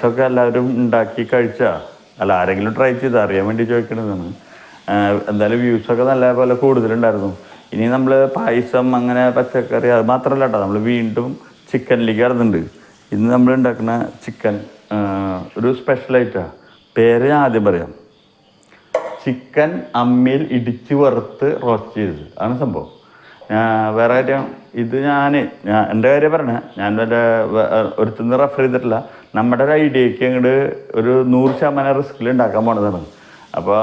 പായസമൊക്കെ എല്ലാവരും ഉണ്ടാക്കി കഴിച്ച. അല്ല ആരെങ്കിലും ട്രൈ ചെയ്ത് അറിയാൻ വേണ്ടി ചോദിക്കണതാണ്. എന്തായാലും വ്യൂസൊക്കെ നല്ല പോലെ കൂടുതലുണ്ടായിരുന്നു. ഇനി നമ്മൾ പായസം അങ്ങനെ പച്ചക്കറി അത് മാത്രമല്ല കേട്ടോ നമ്മൾ വീണ്ടും ചിക്കനിലേക്ക് ഇറങ്ങുന്നുണ്ട് ഇന്ന് നമ്മൾ ഉണ്ടാക്കുന്ന ചിക്കൻ ഒരു സ്പെഷ്യൽ ഐറ്റമാണ് പേര് ഞാൻ ആദ്യം പറയാം. ചിക്കൻ അമ്മിയിൽ ഇടിച്ച് വറുത്ത് റോസ്റ്റ് ചെയ്തത്. ആണ് സംഭവം. വേറെ കാര്യം ഇത് ഞാൻ ഞാൻ എന്റെ കാര്യം പറഞ്ഞ ഞാൻ വല്ല ഒരുത്തുനിന്ന് റെഫർ ചെയ്തിട്ടില്ല. നമ്മുടെ ഒരു ഐഡിയക്ക് അങ്ങോട്ട് ഒരു നൂറ് ശതമാനം റിസ്കിൽ ഉണ്ടാക്കാൻ പോണതാണ്. അപ്പോൾ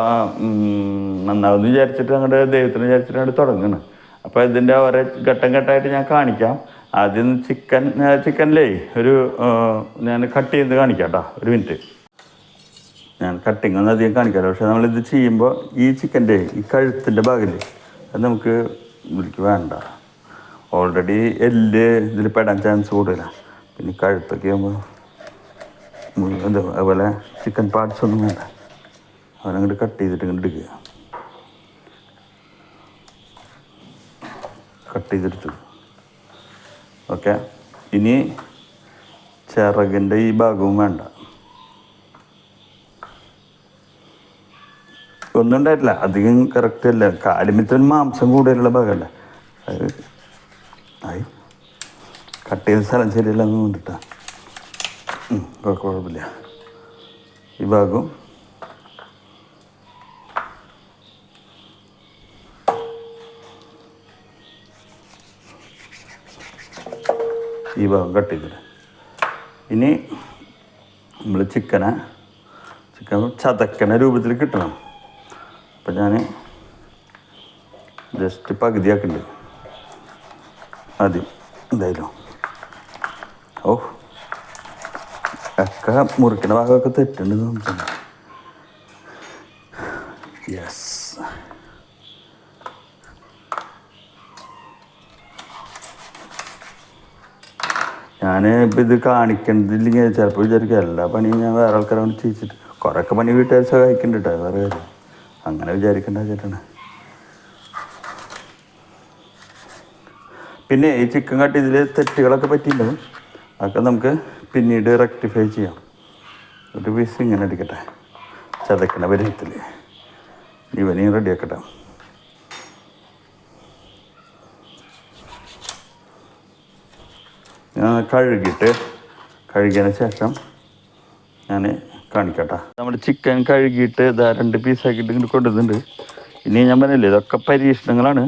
നന്നാവെന്ന് വിചാരിച്ചിട്ട് അങ്ങോട്ട് ദൈവത്തിന് വിചാരിച്ചിട്ട് അങ്ങോട്ട് തുടങ്ങുന്നു അപ്പോൾ ഇതിന്റെ ഓരോ ഘട്ടം ഘട്ടമായിട്ട് ഞാൻ കാണിക്കാം. ആദ്യം ചിക്കൻ ചിക്കനിലേ ഒരു ഞാൻ കട്ട് ചെയ്ത് കാണിക്കാം കേട്ടോ ഒരു മിനിറ്റ് ഞാൻ കട്ടിങ് ഒന്നും അധികം കാണിക്കാമല്ലോ പക്ഷേ നമ്മളിത് ചെയ്യുമ്പോൾ ഈ ചിക്കന്റെ ഈ കഴുത്തിന്റെ ഭാഗമില്ലേ അത് നമുക്ക് ഇതിലേക്ക് വേണ്ട. ഓൾറെഡി എല്ല് ഇതിൽ പെടാൻ ചാൻസ് കൂടുതലാണ് പിന്നെ കഴുത്തൊക്കെ ആകുമ്പോൾ എന്താ അതുപോലെ ചിക്കൻ പാർട്സ് ഒന്നും വേണ്ട. അവനങ്ങോട്ട് കട്ട് ചെയ്തിട്ട് ഇങ്ങോട്ട് എടുക്കുക കട്ട് ചെയ്തെടുത്തു. ഓക്കെ ഇനി ചിറകിന്റെ ഈ ഭാഗവും വേണ്ട. ഒന്നും ഉണ്ടായിട്ടില്ല. അധികം കറക്റ്റ് അല്ല. കാലിമിത്തൻ മാംസം കൂടുതലുള്ള ഭാഗമല്ല. അത് ആയി. കട്ട് ചെയ്ത സ്ഥലം ശരിയല്ല എന്ന് കൊണ്ടിട്ടാ കുഴപ്പമില്ല ഈ ഭാഗവും. ഈ ഭാഗം കട്ട് ചെയ്തിട്ട് ഇനി നമ്മൾ ചിക്കനെ ചിക്കൻ ചതക്കണ രൂപത്തിൽ കിട്ടണം. അപ്പം ഞാൻ ജസ്റ്റ് പകുതിയാക്കുന്നുണ്ട് ആദ്യം എന്തായാലും. ഓ അക്ക മുറിക്കണ ഭാഗമൊക്കെ തെറ്റുണ്ട് നമുക്ക് യെസ് ഞാൻ ഇപ്പം ഇത് കാണിക്കണ്ടില്ലെങ്കിൽ ചിലപ്പോൾ വിചാരിക്കും എല്ലാ പണിയും ഞാൻ വേറെ ആൾക്കാരെ കൊണ്ട് ചെയ്യിച്ചിട്ട്. കുറേയൊക്കെ പണി വീട്ടുകാർ സഹായിക്കുന്നുണ്ട് കേട്ടോ വേറെ അങ്ങനെ വിചാരിക്കേണ്ട ചേട്ടാണ് പിന്നെ ഈ ചിക്കൻ കട്ട് ഇതിൽ തെറ്റുകളൊക്കെ പറ്റിയിട്ടുണ്ടാവും. അതൊക്കെ നമുക്ക് പിന്നീട് റെക്ടിഫൈ ചെയ്യാം. ഒരു പീസ് ഇങ്ങനെ എടുക്കട്ടെ. ചതക്കണ പരുവത്തിൽ ഇവനെയും റെഡിയാക്കട്ടെ കഴുകിയിട്ട് കഴുകിയതിന് ശേഷം ഞാൻ കാണിക്കട്ടെ. നമ്മൾ ചിക്കൻ കഴുകിയിട്ട് ഇതാ രണ്ട് പീസാക്കിയിട്ട് ഇങ്ങോട്ട് കൊണ്ടുവന്നിട്ടുണ്ട്. ഇനി ഞാൻ പറഞ്ഞില്ലേ ഇതൊക്കെ പരീക്ഷണങ്ങളാണ്.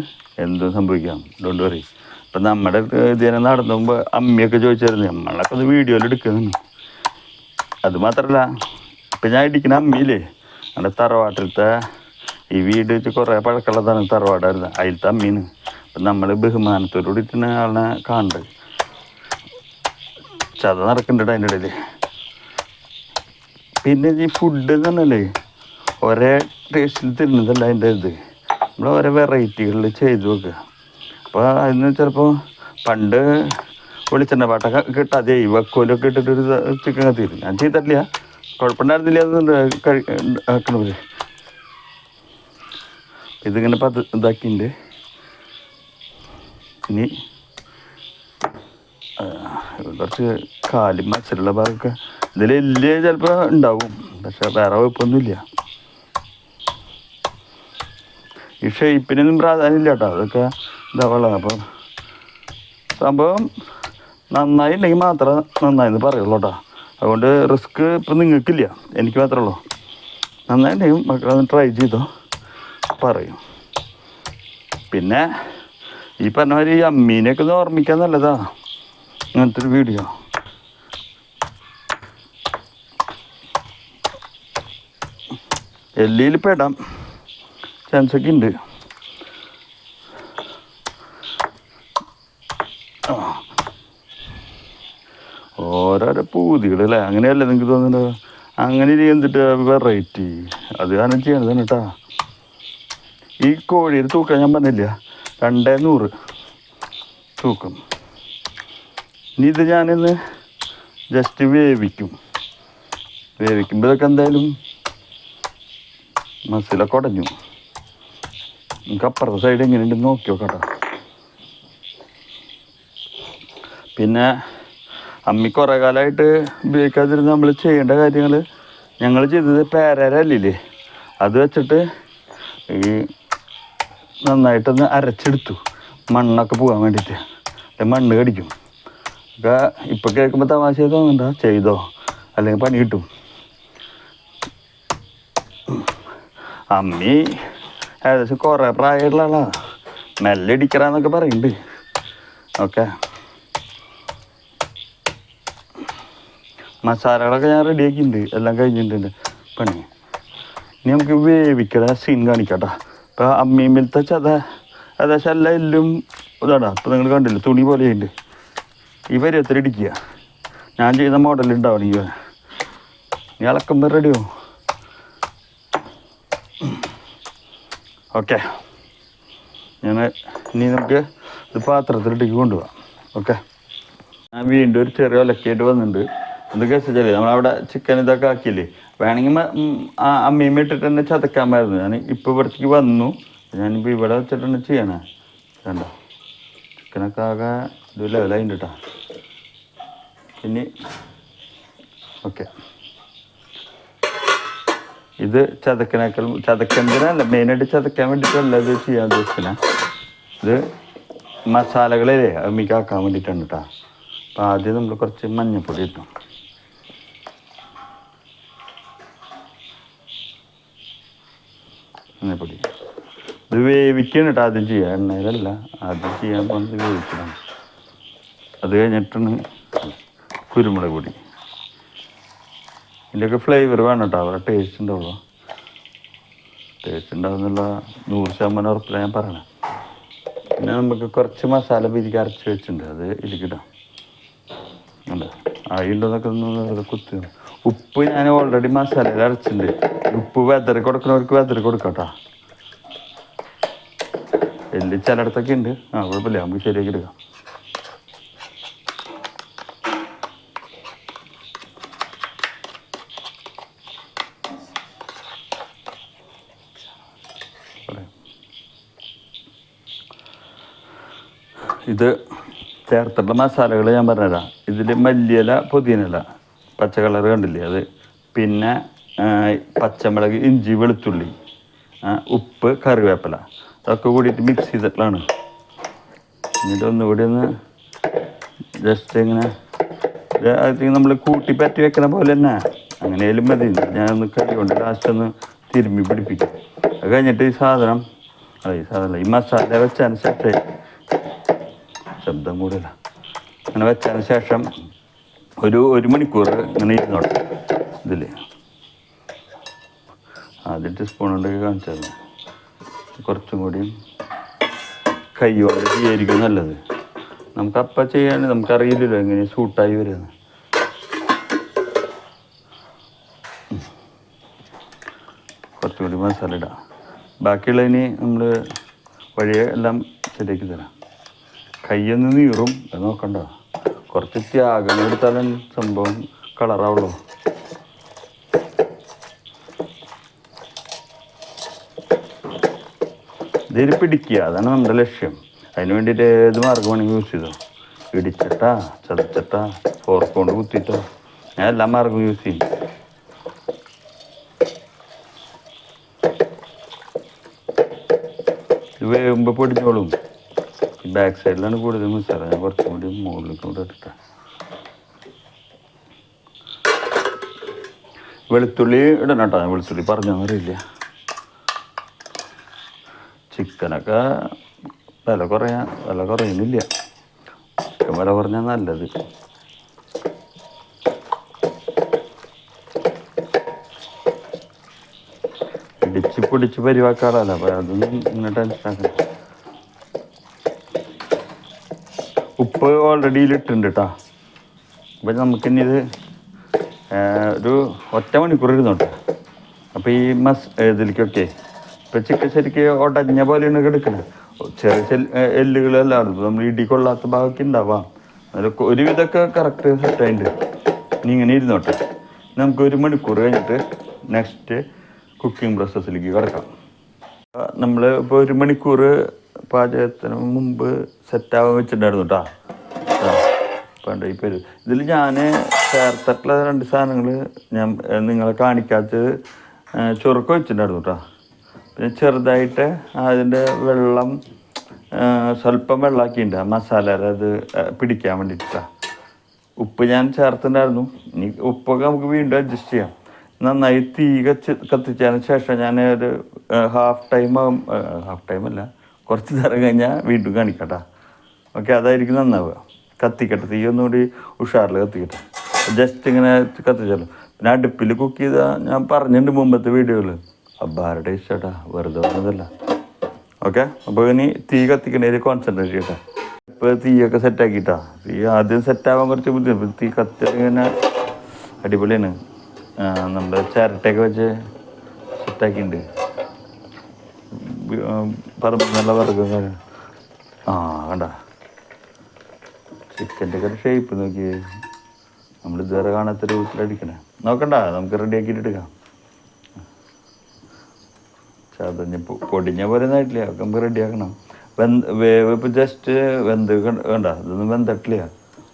എന്തും സംഭവിക്കാം. ഡോണ്ട് വറി ഇപ്പം നമ്മുടെ ഇതിനെ നടന്നു പോകുമ്പോൾ അമ്മയൊക്കെ ചോദിച്ചായിരുന്നു. നമ്മളൊക്കെ അത് വീഡിയോയിൽ എടുക്കുന്നു അത് മാത്രമല്ല ഇപ്പം ഞാൻ ഇടിക്കുന്ന അമ്മിയില്ലേ നമ്മുടെ തറവാട്ടിലത്തെ ഈ വീട് വെച്ച് കുറേ പഴക്കമുള്ളതാണ് തറവാടായിരുന്നു. അതിലത്തെ അമ്മീന് അപ്പം നമ്മൾ ബഹുമാനത്തോടുകൂടി തന്നെ ആളിനെ കാണേണ്ടത് ചത നടക്കുന്നുണ്ട് അതിന്റെ ഇടയിൽ. പിന്നെ ഈ ഫുഡ് എന്ന് പറഞ്ഞാലേ ഒരേ ടേസ്റ്റിൽ തരുന്നതല്ല അതിന്റെ ഇത്. നമ്മൾ ഓരോ വെറൈറ്റികളിൽ ചെയ്തു വെക്കുക അപ്പോൾ അതിന് ചിലപ്പോൾ പണ്ട് വെളിച്ചെണ്ണ പാട്ടൊക്കെ കിട്ടാതെ ഇവക്കോലൊക്കെ ഇട്ടിട്ടൊരു ചിക്കൻ കത്തിയിരുന്നു ഞാൻ ചെയ്തിട്ടില്ല. കുഴപ്പമുണ്ടായിരുന്നില്ല അത് കഴി ആക്കണവര്. ഇതിങ്ങനെ പത് ഇതാക്കിയിട്ടുണ്ട് ഇനി കുറച്ച് കാലും മസിലുള്ള ഭാഗമൊക്കെ ഇതിൽ വലിയ ചിലപ്പോൾ ഉണ്ടാവും. പക്ഷെ വേറെ കുഴപ്പമൊന്നുമില്ല. ഈ ഷേപ്പിനൊന്നും പ്രാധാന്യമില്ല കേട്ടോ അതൊക്കെ ഇതാവുള്ള അപ്പോൾ സംഭവം നന്നായി ഉണ്ടെങ്കിൽ മാത്രമേ നന്നായെന്ന് പറയുള്ളൂ കേട്ടോ അതുകൊണ്ട് റിസ്ക് ഇപ്പം നിങ്ങൾക്കില്ല. എനിക്ക് മാത്രമേ ഉള്ളൂ. നന്നായിട്ടുണ്ടെങ്കിൽ മക്കളൊന്ന് ട്രൈ ചെയ്തോ. പറയും. പിന്നെ ഈ പറഞ്ഞ മാതിരി ഈ അമ്മീനെയൊക്കെ ഒന്ന് ഓർമ്മിക്കാൻ നല്ലതാ. അങ്ങനത്തെ ഒരു വീഡിയോ എല്ലിയിൽ പെടാം. ചാൻസ് ഒക്കെ ഉണ്ട്. ഓരോരോ പൂതികൾ അല്ലേ അങ്ങനെയല്ലേ നിങ്ങൾക്ക് തോന്നുന്നത്? അങ്ങനെ ചെയ്തിട്ട് വെറൈറ്റി അത് കാരണം ചെയ്യണത് കേട്ടാ ഈ കോഴിയുടെ തൂക്കം ഞാൻ പറഞ്ഞില്ല? രണ്ടേ നൂറ്. തൂക്കം. ഇനി ഇത് ഞാനിന്ന് ജസ്റ്റ് വേവിക്കും. വേവിക്കുമ്പോഴൊക്കെ എന്തായാലും മസിലൊക്കെ ഉടഞ്ഞു. നമുക്ക് അപ്പുറത്തെ സൈഡ് എങ്ങനെയുണ്ടെന്ന് നോക്കി നോക്കട്ടോ പിന്നെ അമ്മി കുറേ കാലമായിട്ട് ഉപയോഗിക്കാതിരുന്ന് നമ്മൾ ചെയ്യേണ്ട കാര്യങ്ങൾ ഞങ്ങൾ ചെയ്തത് പേരരല്ലേ അത് വെച്ചിട്ട് ഈ നന്നായിട്ടൊന്ന് അരച്ചെടുത്തു. മണ്ണൊക്കെ പോകാൻ വേണ്ടിയിട്ട് മണ്ണ് കടിക്കും. ഒക്കെ ഇപ്പം കേൾക്കുമ്പോൾ തമാശ തോന്നണ്ട ചെയ്തോ? അല്ലെങ്കിൽ പണി കിട്ടും. അമ്മി ഏകദേശം കുറേ പ്രായമുള്ള ആളാ മെല്ലെ ഇടിക്കറാന്നൊക്കെ പറയുന്നുണ്ട് ഓക്കെ. മസാലകളൊക്കെ ഞാൻ റെഡിയാക്കിയിട്ടുണ്ട്. എല്ലാം കഴിഞ്ഞിട്ടുണ്ട് പണി. ഇനി നമുക്ക് വേവിക്കട സീൻ കാണിക്കട്ടാ. ഇപ്പം അമ്മീമിലത്തെ ചത ഏകദേശം എല്ലാ എല്ലും ഇതാടാ ഇപ്പം നിങ്ങൾ കണ്ടില്ല തുണി പോലെ പോലെയുണ്ട് ഈ പരുവത്തിൽ ഇടിക്കുക. ഞാൻ ചെയ്ത മോഡൽ ഉണ്ടാവണം ഈ ഇളക്കുമ്പോൾ റെഡിയോ ഓക്കെ. ഞാൻ ഇനി നമുക്ക് ഇത് പാത്രത്തിലിട്ടേക്ക് കൊണ്ടുപോകാം. ഓക്കെ. ഞാൻ വീണ്ടും ഒരു ചെറിയ ഒലക്കായിട്ട് വന്നിട്ടുണ്ട്. എന്തൊക്കെ വെച്ചാൽ നമ്മളവിടെ ചിക്കൻ ഇതൊക്കെ ആക്കിയില്ലേ? വേണമെങ്കിൽ അമ്മയും ഇട്ടിട്ട് തന്നെ ചതക്കാമായിരുന്നു ഞാൻ ഇപ്പോൾ ഇവിടത്തേക്ക് വന്നു. ഞാനിപ്പോൾ ഇവിടെ വെച്ചിട്ടാണ് ചെയ്യണേ. വേണ്ട ചിക്കനൊക്കെ ആകെ ഇത് ലെവലായിട്ടുണ്ട് പിന്നെ ഓക്കെ. ഇത് ചതക്കനേക്കാൾ ചതക്കുന്നതിനല്ല മെയിനായിട്ട് ചതക്കാൻ വേണ്ടിയിട്ടല്ല ഇത് ചെയ്യാൻ ഉദ്ദേശിക്കുന്നത് ഇത് മസാലകളിലേ അമ്മിക്കാക്കാൻ വേണ്ടിയിട്ടാണ് കേട്ടോ അപ്പോൾ ആദ്യം നമ്മൾ കുറച്ച് മഞ്ഞൾപ്പൊടി ഇട്ടു മഞ്ഞൾപ്പൊടി. ഇത് വേവിക്കണം കേട്ടോ ആദ്യം ചെയ്യുക എണ്ണയിലല്ല ആദ്യം ചെയ്യാൻ പോകുന്നത് വേവിക്കണം. അത് കഴിഞ്ഞിട്ടാണ് കുരുമുളക് പൊടി. ഇതിന്റെയൊക്കെ ഫ്ലേവർ വേണം കേട്ടോ അവരുടെ ടേസ്റ്റ് ഉണ്ടാവുള്ളൂ ടേസ്റ്റ് ഉണ്ടാവുന്നുള്ള നൂറ് ശതമാനം ഉറപ്പില്ല ഞാൻ പറയണേ. പിന്നെ നമുക്ക് കുറച്ച് മസാല പിരിക്ക് അരച്ച് വെച്ചിട്ടുണ്ട്. അത് ഇരിക്കട്ടോ അല്ല ആയിണ്ടെന്നൊക്കെ ഒന്ന് കുത്തി ഉപ്പ് ഞാൻ ഓൾറെഡി മസാലയിൽ അരച്ചിട്ടുണ്ട്. ഉപ്പ് വെതറി കൊടുക്കുന്നവർക്ക് വെതറി കൊടുക്കട്ടോ. എല്ല് ചിലയിടത്തൊക്കെ ഉണ്ട്. ആ കുഴപ്പമില്ല. നമുക്ക് ശരിയാക്കി എടുക്കാം. ഇത് ചേർത്തിട്ടുള്ള മസാലകൾ ഞാൻ പറഞ്ഞുതരാം. ഇതിൽ മല്ലിയില പുതിനയില പച്ച കളർ കണ്ടില്ലേ അത്? പിന്നെ പച്ചമുളക് ഇഞ്ചി വെളുത്തുള്ളി ഉപ്പ് കറിവേപ്പില. അതൊക്കെ കൂടിയിട്ട് മിക്സ് ചെയ്തിട്ടുള്ളതാണ്. എന്നിട്ട് ഒന്നുകൂടി ഒന്ന് ജസ്റ്റ് ഇങ്ങനെ നമ്മൾ കൂട്ടി പറ്റി വെക്കണ പോലെ തന്നെ. അങ്ങനെയാലും മതി. ഞാനൊന്ന് കൈ കൊണ്ട് ലാസ്റ്റ് ഒന്ന് തിരുമ്മി പിടിപ്പിക്കും. അത് കഴിഞ്ഞിട്ട് ഈ സാധനം അതെ ഈ സാധനം ഈ മസാല വെച്ചതിന് ശേഷം ശബ്ദം കൂടില്ല അങ്ങനെ വെച്ചതിന് ശേഷം ഒരു ഒരു മണിക്കൂർ ഇങ്ങനെ ഇരുന്നോട്ടെ ഇതിൽ ആദ്യത്തെ സ്പൂൺ ഉണ്ടെങ്കിൽ കാണിച്ചത് കുറച്ചും കൂടി കൈ കൊണ്ട് ചെയ്യായിരിക്കും നല്ലത്. നമുക്ക് അപ്പം ചെയ്യാൻ നമുക്കറിയില്ലല്ലോ എങ്ങനെ സൂട്ടായി വരുന്നത്. കുറച്ചുകൂടി മസാല ഇടാം. ബാക്കിയുള്ളതിന് നമ്മൾ വഴിയെ എല്ലാം ശരിയാക്കി തരാം. കയ്യൊന്ന് നീറും. അത് നോക്കണ്ട? കുറച്ച് ത്യാഗം എടുത്താലും സംഭവം കളറാവുള്ളൂ. ഇതിൽ പിടിക്കുക. അതാണ് നമ്മുടെ ലക്ഷ്യം. അതിന് വേണ്ടിയിട്ട് ഏത് മാർഗം വേണമെങ്കിൽ യൂസ് ചെയ്തോ? ഇടിച്ചിട്ടാ ചതച്ചിട്ടാ ഫോർക്ക് കൊണ്ട് കുത്തിയിട്ടോ? ഞാൻ എല്ലാ മാർഗവും യൂസ് ചെയ്യും. ഇത് ഈ ബാക്ക് സൈഡിലാണ് കൂടുതൽ മസാല ഞാൻ കുറച്ചും കൂടി മുകളിലേക്ക് കൂടെ ഇട്ടിട്ടാ വെളുത്തുള്ളി ഇടണം കേട്ടോ. വെളുത്തുള്ളി പറഞ്ഞറിയില്ല ചിക്കനൊക്കെ വില കുറയാ വില കുറയുന്നില്ല. വില കുറഞ്ഞാൽ നല്ലത്. ഇടിച്ച് പൊടിച്ച് പരിവാക്കാറല്ല അപ്പോൾ അതൊന്നും ഇങ്ങനെ ടെൻഷൻ ഉപ്പ് ഓൾറെഡി ഇതിലിട്ടുണ്ട് കേട്ടോ അപ്പം നമുക്കിനി ഇത് ഒരു ഒറ്റ മണിക്കൂർ ഇരുന്നോട്ടെ. അപ്പോൾ ഈ മസ് ഇതിലേക്കൊക്കെ. ഇപ്പം ചിക്കൻ ശരിക്ക് ഒടഞ്ഞ പോലെയാണ് കിടക്കുന്നത് ചെറിയ എല്ലുകളെല്ലാം നമ്മൾ ഇടി കൊള്ളാത്ത ഭാഗമൊക്കെ ഉണ്ടാവാം. അതിലൊക്കെ ഒരുവിധമൊക്കെ കറക്റ്റ് സെറ്റായിട്ടുണ്ട് ഇനി ഇങ്ങനെ ഇരുന്നോട്ടെ. നമുക്ക് ഒരു മണിക്കൂർ കഴിഞ്ഞിട്ട് നെക്സ്റ്റ് കുക്കിംഗ് പ്രോസസ്സിലേക്ക് കിടക്കാം. നമ്മൾ ഇപ്പോൾ ഒരു മണിക്കൂർ പാചകത്തിന് മുമ്പ് സെറ്റാവാൻ വെച്ചിട്ടുണ്ടായിരുന്നു കേട്ടോ പണ്ട് ഈ പേര് ഇതിൽ ഞാൻ ചേർത്തിട്ടുള്ള രണ്ട് സാധനങ്ങൾ ഞാൻ നിങ്ങളെ കാണിക്കാത്തത് ചുരുക്കം വെച്ചിട്ടുണ്ടായിരുന്നു കേട്ടോ പിന്നെ ചെറുതായിട്ട് അതിന്റെ വെള്ളം സ്വല്പം വെള്ളമാക്കിയിട്ടുണ്ട് മസാല അത് പിടിക്കാൻ വേണ്ടിയിട്ടാണ് ഉപ്പ് ഞാൻ ചേർത്തിട്ടുണ്ടായിരുന്നു. ഇനി ഉപ്പൊക്കെ നമുക്ക് വീണ്ടും അഡ്ജസ്റ്റ് ചെയ്യാം. നന്നായി തീ കത്തിച്ചതിന് ശേഷം ഞാൻ ഒരു ഹാഫ് ടൈം ഹാഫ് ടൈം അല്ല കുറച്ച് നേരം കഴിഞ്ഞാൽ വീണ്ടും കാണിക്കട്ടാ. ഓക്കെ അതായിരിക്കും നന്നാവുക. കത്തിക്കട്ടെ തീ ഒന്നുകൂടി ഉഷാറിൽ കത്തിക്കട്ടെ. ജസ്റ്റ് ഇങ്ങനെ കത്തിച്ചല്ലോ പിന്നെ അടുപ്പിൽ കുക്ക് ചെയ്ത ഞാൻ പറഞ്ഞിട്ടുണ്ട് മുമ്പത്തെ വീഡിയോയിൽ അബ്ബാരുടെ ഇഷ്ടട്ടാ? വെറുതെ വന്നതല്ല ഓക്കെ അപ്പോൾ ഇനി തീ കത്തിക്കണേൽ കോൺസെൻട്രേറ്റ് ചെയ്യട്ടെ. ഇപ്പോൾ തീയൊക്കെ സെറ്റാക്കിയിട്ടാ തീ ആദ്യം സെറ്റാവാൻ കുറച്ച് ബുദ്ധിമുട്ട്. തീ കത്തി ഇങ്ങനെ അടിപൊളിയാണ്. നമ്മുടെ ചിരട്ടയൊക്കെ വെച്ച് സെറ്റാക്കിയിട്ടുണ്ട് പറമ്പിൽ നല്ല വറുക്കും ആ കണ്ട. ചിക്കന്റെ ഒക്കെ ഷേപ്പ് നോക്കിയേ. നമ്മൾ ഇതുവരെ കാണാത്ത രൂപത്തിലടിക്കണേ നോക്കണ്ട നമുക്ക് റെഡിയാക്കിയിട്ട് എടുക്കാം. ചതഞ്ഞ് പൊടിഞ്ഞ പോലെ നായിട്ടില്ല അതൊക്കെ നമുക്ക് റെഡിയാക്കണം വെന്ത് വേവ് ഇപ്പം ജസ്റ്റ് വെന്ത് വേണ്ട ഇതൊന്നും വെന്തട്ടില്ല.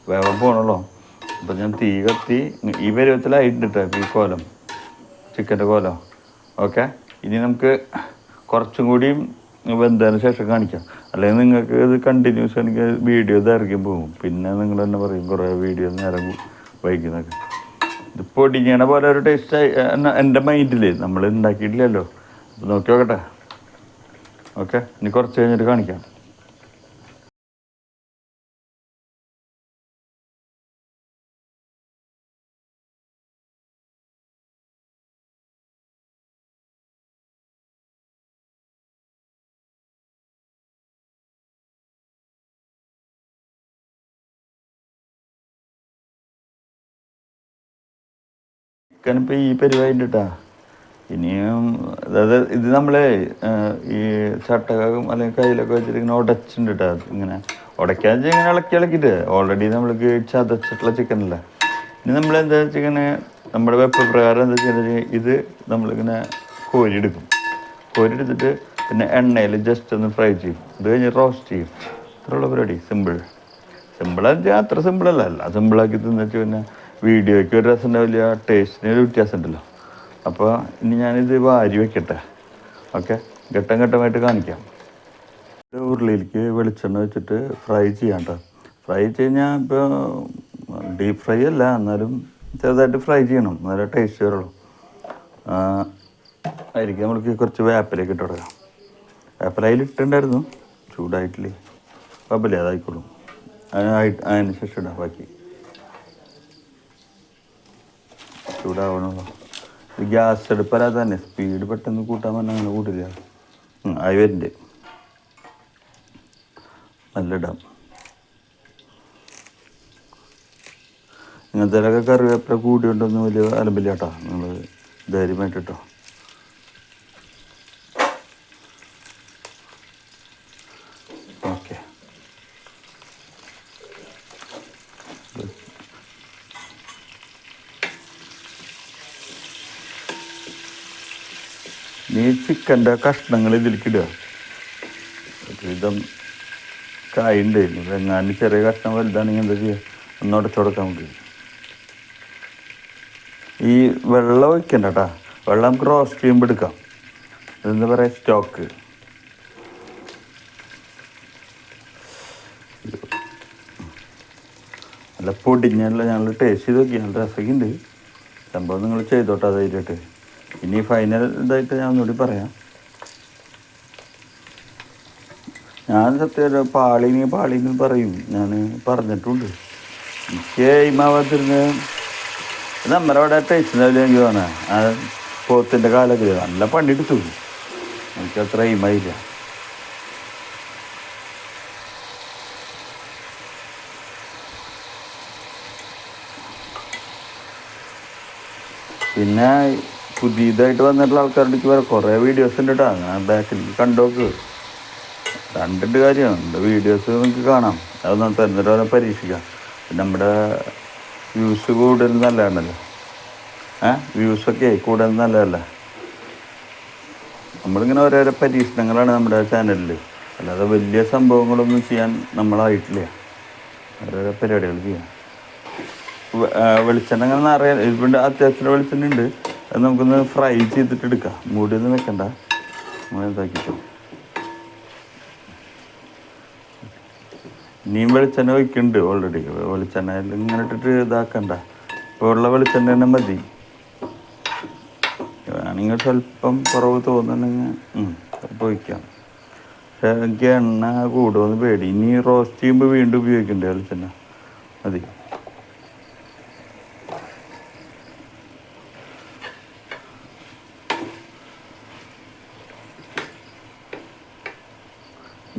വേവ് പോകണല്ലോ അപ്പം ഞാൻ തീ കത്തി ഈ പരുവത്തിലായിട്ടുണ്ട് ഈ കോലം. ചിക്കന്റെ കോലം. ഓക്കെ ഇനി നമുക്ക് കുറച്ചും കൂടിയും വെന്തതിന് ശേഷം കാണിക്കാം. അല്ലെങ്കിൽ നിങ്ങൾക്ക് ഇത് കണ്ടിന്യൂസ് എനിക്ക് വീഡിയോ ദൈർഘ്യം പോകും. പിന്നെ നിങ്ങൾ തന്നെ പറയും കുറേ വീഡിയോ നേരം വൈകുന്നൊക്കെ. ഇത് പൊടിഞ്ഞണ പോലെ ഒരു ടേസ്റ്റ് എന്റെ മൈൻഡിൽ നമ്മൾ ഉണ്ടാക്കിയിട്ടില്ലല്ലോ നോക്കി നോക്കട്ടെ. ഓക്കെ? ഇനി കുറച്ച് കഴിഞ്ഞിട്ട് കാണിക്കാം. ചിക്കൻ ഇപ്പോൾ ഈ പരിപാടി കേട്ടാ ഇനിയും അതായത് ഇത് നമ്മളെ ഈ ചട്ടകം അല്ലെങ്കിൽ കയ്യിലൊക്കെ വെച്ചിട്ട് ഇങ്ങനെ ഉടച്ചിട്ടുണ്ട് കേട്ടോ ഇങ്ങനെ ഉടയ്ക്കാന്ന് വെച്ചാൽ ഇങ്ങനെ ഇളക്കി ഇളക്കിയിട്ട് ഓൾറെഡി നമ്മൾ ചതച്ചിട്ടുള്ള ചിക്കൻ അല്ല? ഇനി നമ്മൾ എന്താ വെച്ചാൽ ഇങ്ങനെ നമ്മുടെ വെപ്പ് പ്രകാരം എന്താ വെച്ചാൽ ഇത് നമ്മളിങ്ങനെ കോരിയെടുക്കും കോരിയെടുത്തിട്ട് പിന്നെ എണ്ണയിൽ ജസ്റ്റ് ഒന്ന് ഫ്രൈ ചെയ്യും. അത് കഴിഞ്ഞ് റോസ്റ്റ് ചെയ്യും. ഇത്രയുള്ള പരിപാടി. സിമ്പിൾ സിമ്പിളാ അത്ര സിമ്പിളല്ല അല്ല. സിമ്പിളാക്കി തിന്നിട്ട് പിന്നെ വീഡിയോയ്ക്ക് ഒരു രസം ഉണ്ടാവില്ല ടേസ്റ്റിന് ഒരു വ്യത്യാസം ഉണ്ടല്ലോ അപ്പോൾ ഇനി ഞാനിത് വാരി വെക്കട്ടെ. ഓക്കെ? ഘട്ടം ഘട്ടമായിട്ട് കാണിക്കാം. ഉരുളിയിലേക്ക് വെളിച്ചെണ്ണ വെച്ചിട്ട് ഫ്രൈ ചെയ്യാം കേട്ടോ. ഫ്രൈ കഴിഞ്ഞാൽ ഇപ്പോൾ ഡീപ്പ് ഫ്രൈ അല്ല എന്നാലും ചെറുതായിട്ട് ഫ്രൈ ചെയ്യണം. നല്ല ടേസ്റ്റ് വരുള്ളൂ. ആയിരിക്കും നമ്മൾക്ക് കുറച്ച് വേപ്പിലേക്ക് ഇട്ട് കൊടുക്കാം. വേപ്പില അതിൽ ഇട്ടുണ്ടായിരുന്നു ചൂടായിട്ടില്ലേ കുഴപ്പമില്ല അതായിക്കോളും. അതിന് അതിന് ശേഷം ഇടാം ബാക്കി. ചൂടാവണല്ലോ ഗ്യാസ് എടുപ്പരാ തന്നെ. സ്പീഡ് പെട്ടെന്ന് കൂട്ടാൻ പറഞ്ഞാൽ അങ്ങനെ കൂട്ടില്ല. ആയി വരുന്നുണ്ട് നല്ല ഇടാം. ഇങ്ങനത്തെ കറിവേപ്പില കൂടിയുണ്ടെന്ന് വലിയ അലമ്പില്ല കേട്ടോ. നിങ്ങൾ ധൈര്യമായിട്ട് കേട്ടോ ഓക്കെ നീ ചിക്കന്റെ കഷ്ണങ്ങൾ ഇതിലേക്ക് ഇടുക വിധം ഉണ്ടായിരുന്നു വെങ്ങാണ്ട് ചെറിയ കഷ്ണം വലുതാണെങ്കിൽ എന്താ ചെയ്യുക? ഒന്ന് ഉടച്ചു കൊടുക്കാം നമുക്ക് ഈ വെള്ളം ഒഴിക്കണ്ട കേട്ടാ വെള്ളം നമുക്ക് റോസ്റ്റ് ചെയ്യുമ്പോൾ എടുക്കാം. അതെന്താ പറയുക സ്റ്റോക്ക് നല്ല പൊടിഞ്ഞല്ല ഞങ്ങൾ ടേസ്റ്റ് ചെയ്ത് നോക്കി നല്ല രസമുണ്ട് സംഭവം നിങ്ങൾ ചെയ്തോട്ടെ ധൈര്യമായിട്ട്. ഇനി ഫൈനൽ ഇതായിട്ട് ഞാൻ ഒന്നുകൂടി പറയാം. ഞാൻ സത്യം പാളിനി പാളിന്ന് പറയും. ഞാൻ പറഞ്ഞിട്ടുണ്ട്. എനിക്ക് ഇമാവാത്തിരുന്ന് നമ്മുടെ അവിടെ ടേസ്റ്റ് ഉണ്ടാവില്ല എനിക്ക് തോന്നാ ആ പോത്തിന്റെ കാലൊക്കെ നല്ല പണിയെടുത്തു എനിക്ക് അത്ര ഇമയില്ല പിന്നെ പുതിയതായിട്ട് വന്നിട്ടുള്ള ആൾക്കാരുടെ വരെ കുറേ വീഡിയോസ് ഉണ്ട് കേട്ടോ ഞാൻ ബാക്കിലേക്ക് കണ്ടോക്ക് കണ്ടിട്ട് കാര്യമാണ്. വീഡിയോസ് നിങ്ങൾക്ക് കാണാം. അത് നമുക്ക് എന്നിട്ട് വേണം പരീക്ഷിക്കാം. നമ്മുടെ വ്യൂസ് കൂടുതൽ നല്ലതാണല്ലോ. ഏ? വ്യൂസൊക്കെ കൂടുതൽ നല്ലതല്ലേ? നമ്മളിങ്ങനെ ഓരോരോ പരീക്ഷണങ്ങളാണ് നമ്മുടെ ചാനലിൽ അല്ലാതെ വലിയ സംഭവങ്ങളൊന്നും ചെയ്യാൻ നമ്മളായിട്ടില്ല. ഓരോരോ പരിപാടികൾ ചെയ്യാം. വെളിച്ചെണ്ണ അങ്ങനെ നിറയാൻ ഇവിടെ അത്യാവശ്യം വെളിച്ചെണ്ണ ഉണ്ട്. അത് നമുക്കൊന്ന് ഫ്രൈ ചെയ്തിട്ട് എടുക്കാം. മൂടിയൊന്നും വെക്കണ്ട. നമ്മൾ ഇതാക്കിട്ടോ ഇനിയും വെളിച്ചെണ്ണ വയ്ക്കുന്നുണ്ട് ഓൾറെഡി വെളിച്ചെണ്ണ ഇങ്ങനെ ഇട്ടിട്ട് ഇതാക്കണ്ട. ഇപ്പോൾ ഉള്ള വെളിച്ചെണ്ണ തന്നെ മതി. വേണമെങ്കിൽ സ്വല്പം കുറവ് തോന്നുന്നുണ്ടെങ്കിൽ അപ്പൊ വയ്ക്കാം പക്ഷേ എനിക്ക് എണ്ണ കൂടുമെന്ന് പേടി. ഇനി റോസ്റ്റ് ചെയ്യുമ്പോൾ വീണ്ടും ഉപയോഗിക്കണ്ടേ വെളിച്ചെണ്ണ? മതി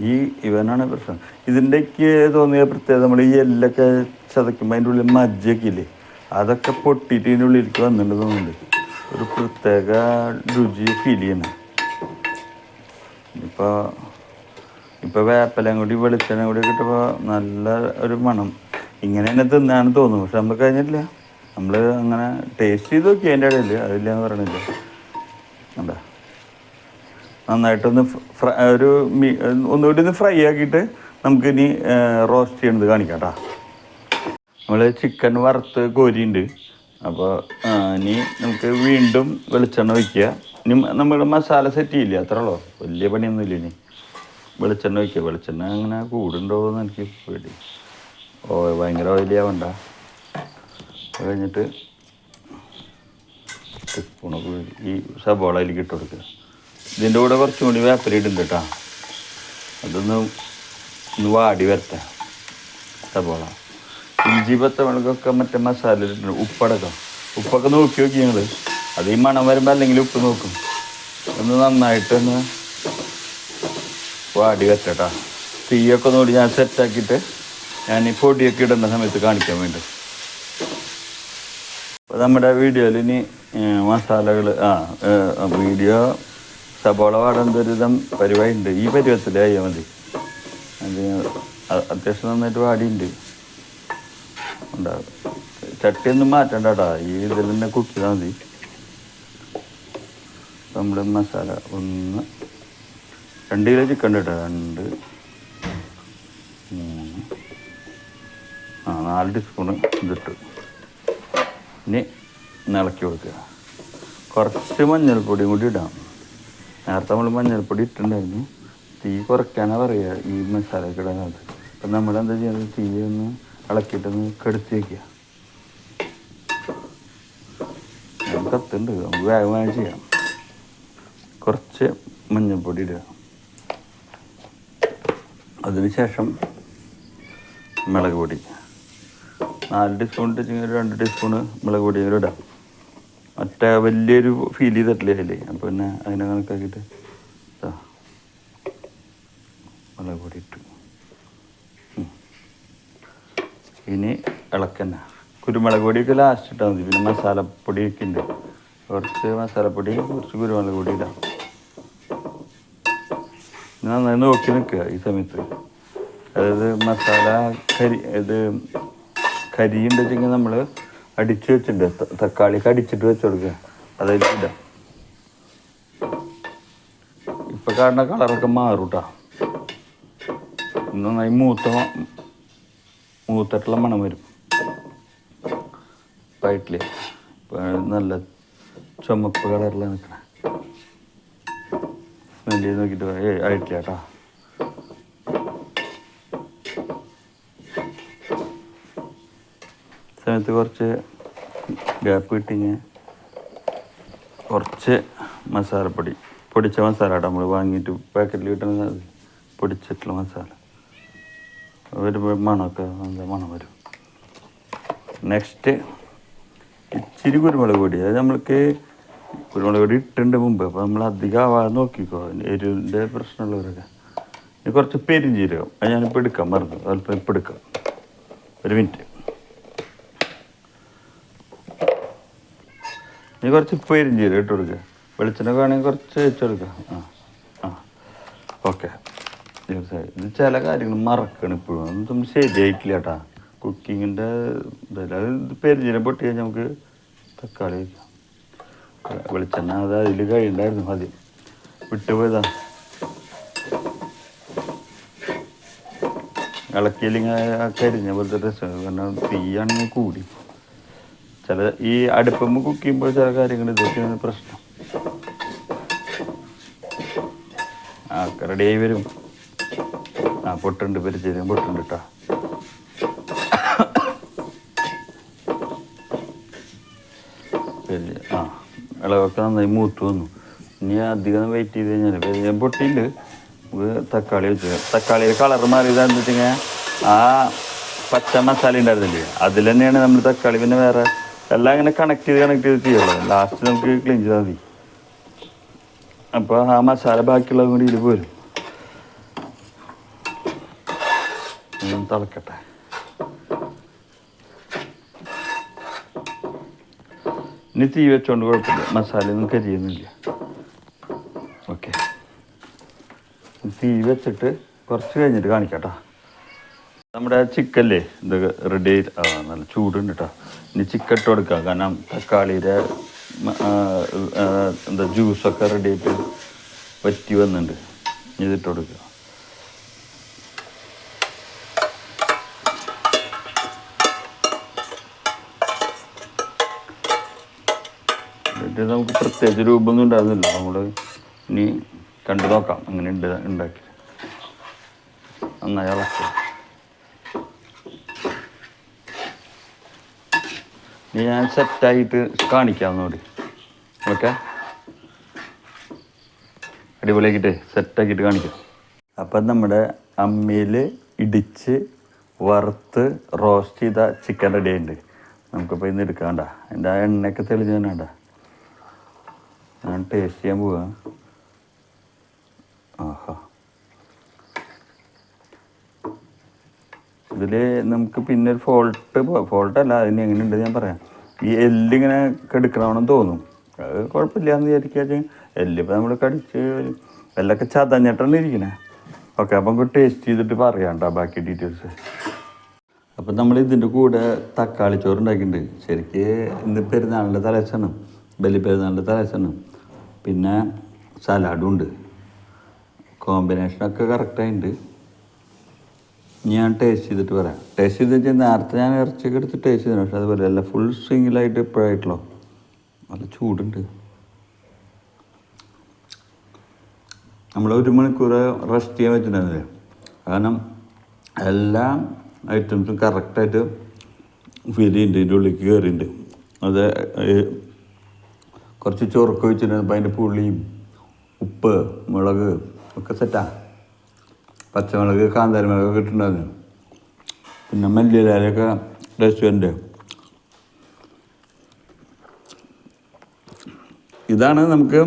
ഈ ഇവനാണ് പ്രശ്നം. ഇതിന്റെക്ക് തോന്നിയ പ്രത്യേകത നമ്മൾ ഈ എല്ലൊക്കെ ചതയ്ക്കുമ്പോൾ അതിന്റെ ഉള്ളിൽ മജ്ജയൊക്കെ ഇല്ലേ അതൊക്കെ പൊട്ടിയിട്ട് ഇതിന്റെ ഉള്ളിലേക്ക് വന്നിട്ടുണ്ട് തോന്നുന്നുണ്ട്. ഒരു പ്രത്യേക രുചി ഫീൽ ചെയ്യണം. ഇപ്പോൾ ഇപ്പോൾ വേപ്പലയും കൂടി വെളിച്ചെണ്ണ കൂടി കിട്ടുമ്പോൾ നല്ല ഒരു മണം. ഇങ്ങനെ തന്നെ തിന്നാണ് തോന്നുന്നു പക്ഷെ നമ്മൾ കഴിഞ്ഞില്ല നമ്മൾ അങ്ങനെ ടേസ്റ്റ് ചെയ്ത് നോക്കി അതിന്റെ ഇടയിൽ അതില്ല എന്ന് പറയണില്ല. എന്താ നന്നായിട്ടൊന്ന് ഒരു ഒന്നുകൂടി ഒന്ന് ഫ്രൈ ആക്കിയിട്ട് നമുക്കിനി റോസ്റ്റ് ചെയ്യണത് കാണിക്കാം കേട്ടോ നമ്മൾ ചിക്കൻ വറുത്ത് കോരിയുണ്ട്. അപ്പോൾ ഇനി നമുക്ക് വീണ്ടും വെളിച്ചെണ്ണ ഒഴിക്കുക. ഇനി നമ്മൾ മസാല സെറ്റ് ചെയ്യില്ല അത്ര ഉള്ളൂ? വലിയ പണിയൊന്നുമില്ല ഇനി. വെളിച്ചെണ്ണ ഒഴിക്കുക. വെളിച്ചെണ്ണ അങ്ങനെ കൂടുണ്ടോ എന്ന് എനിക്ക് പേടി. ഓ ഭയങ്കര ഓയിലിയാവണ്ട അത് കഴിഞ്ഞിട്ട് ഈ സബോളയിൽ ഇട്ട് കൊടുക്കുക. ഇതിന്റെ കൂടെ കുറച്ചും കൂടി വേപ്പല ഇടുന്നുണ്ട് കേട്ടോ അതൊന്ന് ഒന്ന് വാടി വരട്ടെ. സബോള. ഇഞ്ചി പത്തമുളകൊക്കെ മറ്റേ മസാല ഇട്ടിട്ടുണ്ട്. ഉപ്പടക്കം. ഉപ്പൊക്കെ നോക്കി നോക്കി ഞങ്ങൾ അത് ഈ മണം വരുമ്പോൾ അല്ലെങ്കിൽ ഉപ്പ് നോക്കും. ഒന്ന് നന്നായിട്ടൊന്ന് വാടി വരട്ടെട്ടാ തീയൊക്കെ ഒന്നുകൂടി ഞാൻ സെറ്റാക്കിയിട്ട് ഞാൻ ഈ പൊടിയൊക്കെ ഇടുന്ന സമയത്ത് കാണിക്കാൻ വേണ്ടി. അപ്പോൾ നമ്മുടെ വീഡിയോയിൽ ഇനി മസാലകൾ ആ വീഡിയോ സബോള വാടുന്ന ദുരിതം പരിപാടി ഉണ്ട് ഈ പരുവത്തിലായാൽ മതി അത്യാവശ്യം നന്നായിട്ട് വാടിയുണ്ട് ഉണ്ടാവും ചട്ടിയൊന്നും മാറ്റണ്ട കേട്ടോ ഈ ഇതിൽ തന്നെ കുക്കിയാൽ മതി. നമ്മുടെ മസാല ഒന്ന് രണ്ട് കിലോ ചിക്കൻ കേട്ടോ രണ്ട് മൂന്ന് ആ നാല് ടീസ്പൂണ് ഇതിട്ട്. ഇനി ഇളക്കി കൊടുക്കുക. കുറച്ച് മഞ്ഞൾപ്പൊടിയും കൂടി ഇടാം. നേരത്തെ നമ്മൾ മഞ്ഞൾപ്പൊടി ഇട്ടിട്ടുണ്ടായിരുന്നു. തീ കുറയ്ക്കാനാണ് പറയുക ഈ മസാലയൊക്കെ ഇടാനകത്ത് അപ്പം നമ്മളെന്താ ചെയ്യുന്നത് തീ ഒന്ന് ഇളക്കിയിട്ടൊന്ന് കെടുത്തി വയ്ക്കുക കത്തുണ്ട് നമുക്ക് വേഗം വേഗം ചെയ്യാം. കുറച്ച് മഞ്ഞൾപ്പൊടി ഇടുക. അതിനുശേഷം മുളക് പൊടി. നാല് ടീസ്പൂൺ ഇട്ടെങ്കിൽ ഒരു രണ്ട് ടീസ്പൂണ് മുളക് പൊടി ഇടാം. മറ്റേ വലിയൊരു ഫീൽ ചെയ്തിട്ടില്ലേ അല്ലേ അപ്പോൾ പിന്നെ അതിനെ കണക്കാക്കിയിട്ട് മുളക് പൊടി ഇട്ടു. ഇനി ഇളക്കന്നെ കുരുമുളക് പൊടിയൊക്കെ ലാസ്റ്റ് ഇട്ടാൽ മതി. പിന്നെ മസാലപ്പൊടിയൊക്കെ ഉണ്ട് കുറച്ച് മസാലപ്പൊടി കുറച്ച് കുരുമുളക് പൊടി ഇടാം. നന്നായി നോക്കി നിൽക്കുക ഈ സമയത്ത്. അതായത് മസാല കരി ഇത് കരിയുണ്ടെങ്കിൽ നമ്മൾ അടിച്ച് വെച്ചിട്ടുണ്ട്. തക്കാളിക്ക് അടിച്ചിട്ട് വെച്ച് കൊടുക്കുക അതായത് ഇപ്പൊ കാണുന്ന കളറൊക്കെ മാറും കേട്ടോ നന്നായി മൂത്ത മൂത്തിട്ടുള്ള മണം വരും. വയറ്റിൽ നല്ല ചുമപ്പ് കളറിലാണ് നിൽക്കണേ നോക്കിട്ട് ഏ ആയിട്ടില്ല കേട്ടോ സമയത്ത് കുറച്ച് ഗ്യാപ്പ് കിട്ടിങ്ങ്. കുറച്ച് മസാലപ്പൊടി പൊടിച്ച മസാല കേട്ടോ നമ്മൾ വാങ്ങിയിട്ട് പാക്കറ്റിൽ കിട്ടുന്ന പൊടിച്ചിട്ടുള്ള മസാല വരുമ്പോൾ മണമൊക്കെ നല്ല മണം വരും. നെക്സ്റ്റ് ഇച്ചിരി കുരുമുളക് പൊടി. അത് നമ്മൾക്ക് കുരുമുളക് പൊടി ഇട്ടിട്ടുണ്ട് മുമ്പ്. അപ്പോൾ നമ്മൾ അധികം ആവാതെ നോക്കിക്കോ. എരിവിന്റെ പ്രശ്നമുള്ളവരൊക്കെ. ഇനി കുറച്ച് പെരിഞ്ചീരകം. അത് ഞാനിപ്പോൾ എടുക്കാം മറന്നു. അല്പം ഇപ്പം എടുക്കാം. ഒരു മിനിറ്റ് നീ കുറച്ച് ചെയ്തു ഇട്ട് കൊടുക്കുക വെളിച്ചെണ്ണ വേണമെങ്കിൽ കുറച്ച് വെച്ച് കൊടുക്കുക ആ ആ. ഓക്കെ. തീർച്ചയായും ഇത് ചില കാര്യങ്ങൾ മറക്കണം ഇപ്പോഴും. ഒന്നും ശരിയായിട്ടില്ല കേട്ടാ. കുക്കിങ്ങിന്റെ ഇതല്ല. പെരിഞ്ചീരം പൊട്ടി കഴിഞ്ഞാൽ നമുക്ക് തക്കാളി വയ്ക്കാം വെളിച്ചെണ്ണ അത് അതിൽ കഴിയുണ്ടായിരുന്നു. ആദ്യം വിട്ടുപോയതാ ഇളക്കിയില്ലെങ്കിൽ കരിഞ്ഞ പോലത്തെ രസം. കാരണം തീയാണെങ്കിൽ കൂടി. ചില ഈ അടുപ്പമ്മ കുക്ക് ചെയ്യുമ്പോൾ ചില കാര്യങ്ങൾ ഇതൊക്കെയാണ് പ്രശ്നം. ആ റെഡിയായി വരും. ആ പൊട്ടുണ്ട് പരിചയം പൊട്ടുണ്ട് കേട്ടോ വലിയ ആ ഇളവൊക്കെ നന്നായി മൂത്ത് വന്നു. ഇനി അധികം വെയിറ്റ് ചെയ്ത് കഴിഞ്ഞാൽ പെരിഞ്ഞാൻ പൊട്ടിയില്ല തക്കാളി വെച്ച് തക്കാളിയുടെ കളർ മാറിയതാന്ന് വെച്ചാൽ ആ പച്ച മസാല ഉണ്ടായിരുന്നില്ലേ അതിൽ തന്നെയാണ് നമ്മൾ തക്കാളി പിന്നെ വേറെ എല്ലാം ഇങ്ങനെ കണക്ട് ചെയ്ത് കണക്ട് ചെയ്ത് ചെയ്യുള്ളൂ. ലാസ്റ്റ് നമുക്ക് ക്ലീൻ ചെയ്താൽ മതി. അപ്പോൾ ആ മസാല ബാക്കിയുള്ളത് കൂടി ഇതിൽ പോരും. തിളക്കട്ടെ. ഇനി തീ വെച്ചോണ്ട് കുഴപ്പമില്ല. മസാല ഒന്നും കരിയുന്നില്ല. ഓക്കെ തീ വെച്ചിട്ട് കുറച്ച് കഴിഞ്ഞിട്ട് കാണിക്കാട്ടോ. നമ്മുടെ ചിക്കല്ലേ ഇത് റെഡി നല്ല ചൂടുണ്ട് കേട്ടോ ഇനി ചിക്കൻ ഇട്ട് കൊടുക്കുക കാരണം തക്കാളിയുടെ എന്താ ജ്യൂസൊക്കെ റെഡി ആയിട്ട് പറ്റി വന്നിട്ടുണ്ട്. ഇതിട്ട് കൊടുക്കുക നമുക്ക് പ്രത്യേകിച്ച് രൂപമൊന്നും ഉണ്ടാകുന്നില്ല നമ്മൾ ഇനി കണ്ടു നോക്കാം. അങ്ങനെ ഉണ്ട് ഉണ്ടാക്കി നന്നായി ഇളക്കി. ഞാൻ സെറ്റായിട്ട് കാണിക്കാം ഒന്നുകൂടി. ഓക്കെ? അടിപൊളിയാക്കിയിട്ട് സെറ്റാക്കിയിട്ട് കാണിക്കാം. അപ്പം നമ്മുടെ അമ്മിയിൽ ഇടിച്ച് വറുത്ത് റോസ്റ്റ് ചെയ്ത ചിക്കൻ റെഡി ആയിട്ടുണ്ട്. നമുക്കിപ്പോൾ ഇന്ന് എടുക്കാണ്ട എന്റെ ആ എണ്ണയൊക്കെ തെളിഞ്ഞ് വേണ്ട ഞാൻ ടേസ്റ്റ് ചെയ്യാൻ പോവാ. ആഹാ. ഇതിൽ നമുക്ക് പിന്നെ ഒരു ഫോൾട്ട് ഫോൾട്ട് അല്ല അതിന് എങ്ങനെയുണ്ട് ഞാൻ പറയാം. ഈ എല്ലിങ്ങനെ കെടുക്കണമെന്ന് തോന്നും. അത് കുഴപ്പമില്ല എന്ന് വിചാരിക്കുക എല്ലിപ്പോൾ നമ്മൾ കടിച്ച് എല്ലൊക്കെ ചതഞ്ഞിട്ടാണ് ഇരിക്കണേ. ഓക്കെ അപ്പം നമുക്ക് ടേസ്റ്റ് ചെയ്തിട്ട് പറയാം ബാക്കി ഡീറ്റെയിൽസ് അപ്പം നമ്മൾ ഇതിന്റെ കൂടെ തക്കാളി ചോറ് ഉണ്ടാക്കിയിട്ടുണ്ട്. ശരിക്ക് ഇന്ന് പെരുന്നാളിന്റെ തലേസാണ് ബലി പെരുന്നാളിന്റെ തലേസാണ് പിന്നെ സലാഡും ഉണ്ട്. കോമ്പിനേഷനൊക്കെ കറക്റ്റായിട്ടുണ്ട് ഞാൻ ടേസ്റ്റ് ചെയ്തിട്ട് പറയാം. ടേസ്റ്റ് ചെയ്ത് വെച്ചാൽ നേരത്തെ ഞാൻ ഇറച്ചിയൊക്കെ എടുത്ത് ടേസ്റ്റ് ചെയ്തു പക്ഷെ അതുപോലെ അല്ല ഫുൾ സ്വിങ്ങിലായിട്ട് ഇപ്പോഴായിട്ടുള്ളൂ? നല്ല ചൂടുണ്ട്. നമ്മൾ ഒരു മണിക്കൂർ റെസ്റ്റ് ചെയ്യാൻ വെച്ചിട്ടുണ്ടായിരുന്നില്ലേ? കാരണം എല്ലാ ഐറ്റംസും കറക്റ്റായിട്ട് ഫീൽ ചെയ്യുന്നുണ്ട് ഇതിന്റെ ഉള്ളിലേക്ക് കയറിയിട്ടുണ്ട് അത് കുറച്ച് ചൊറുക്ക് വെച്ചിട്ടുണ്ട് അപ്പം അതിന്റെ പുളിയും ഉപ്പ് മുളക് ഒക്കെ സെറ്റാണ് പച്ചമുളക് കാന്താരിമുളക് കിട്ടുന്നതാണ് പിന്നെ മല്ലിയിലൊക്കെ റെസ്റ്റോറന്റ് ഇതാണ് നമുക്ക്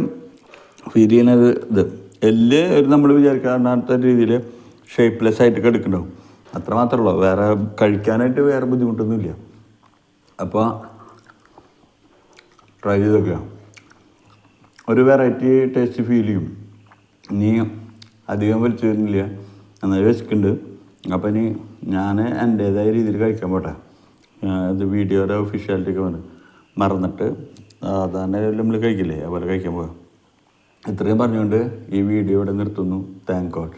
ഫീൽ ചെയ്യുന്നത് ഇത്. എല്ല് ഒരു നമ്മൾ വിചാരിക്കാത്ത രീതിയിൽ ഷേപ്പ്ലെസ് ആയിട്ട് കിടക്കുന്നുണ്ടാവും. അത്ര മാത്രമേ ഉള്ളൂ. വേറെ കഴിക്കാനായിട്ട് വേറെ ബുദ്ധിമുട്ടൊന്നുമില്ല. അപ്പോൾ ട്രൈ ചെയ്ത് നോക്കുക. ഒരു വെറൈറ്റി ടേസ്റ്റ് ഫീൽ ചെയ്യും. ഇനി അധികം വലിച്ചു വരുന്നില്ല നന്നായി വിശക്കുന്നുണ്ട്. അപ്പം ഇനി ഞാൻ എന്റേതായ രീതിയിൽ കഴിക്കാൻ പോട്ടെ. ഇത് വീഡിയോയുടെ ഒഫീഷ്യാലിറ്റിയൊക്കെ വന്ന് മറന്നിട്ട് സാധാരണ നമ്മൾ കഴിക്കില്ലേ? അതുപോലെ കഴിക്കാൻ പോകാം ഇത്രയും പറഞ്ഞുകൊണ്ട് ഈ വീഡിയോ ഇവിടെ നിർത്തുന്നു. Thank God